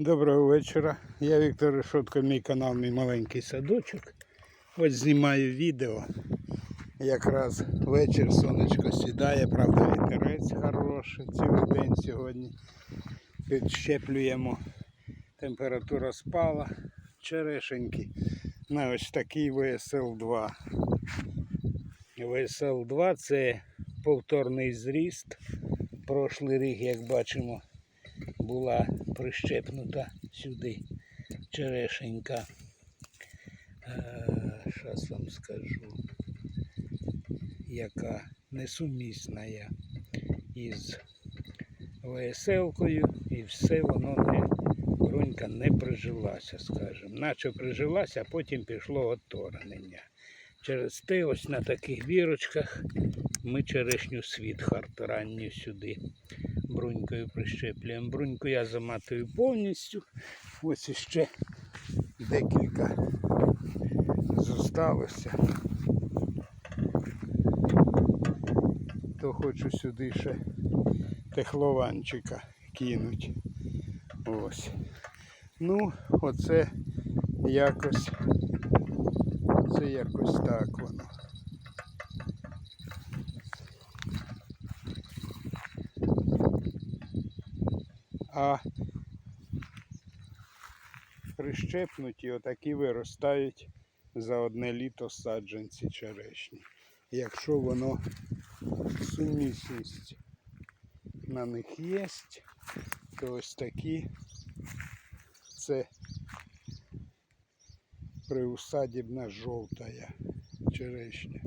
Доброго вечора. Я Віктор Решотко, мій канал, мій маленький садочок. Ось знімаю відео. Якраз вечір сонечко сідає, правда, вітерець хороший цілий день сьогодні. Підщеплюємо. Температура спала. Черешеньки на ось такий ВСЛ-2. ВСЛ-2 це повторний зріст. Прошлий рік, як бачимо, була прищепнута сюди черешенька. Зараз вам скажу, яка несумісна із ВСЛ-кою і все воно не, брунька не прижилася, скажімо. Наче прижилася, а потім пішло отторгнення. Через те ось на таких вірочках ми черешню світхарт ранню сюди брунькою прищеплюємо. Бруньку я заматую повністю. Ось іще декілька зосталося. То хочу сюди ще техлованчика кинуть. Ось. Ну, оце якось. Це якось так воно. А прищепнуті отакі виростають за одне літо саджанці черешні. Якщо воно сумісність на них є, то ось такі це приусадібна жовтая черешня.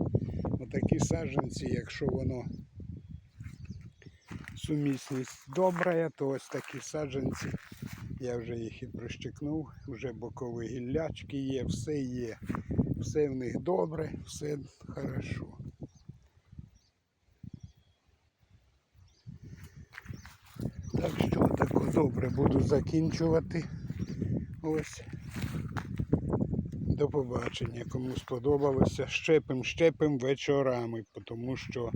Отакі саджанці, якщо воно сумісність добра, то ось такі саджанці. Я вже їх і прищекнув, вже бокові гіллячки є, все є. Все в них добре, все хорошо. Так що тако добре буду закінчувати. Ось. До побачення. Кому сподобалося, щепим, щепим вечорами, тому що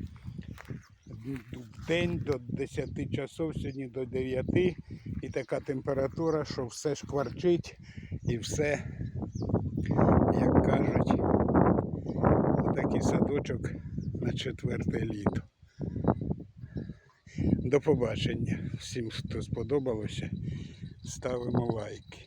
день до 10 часов, сьогодні до 9 і така температура, що все шкварчить і все, як кажуть, отакий садочок на четверте літо. До побачення. Всім, хто сподобалося, ставимо лайк.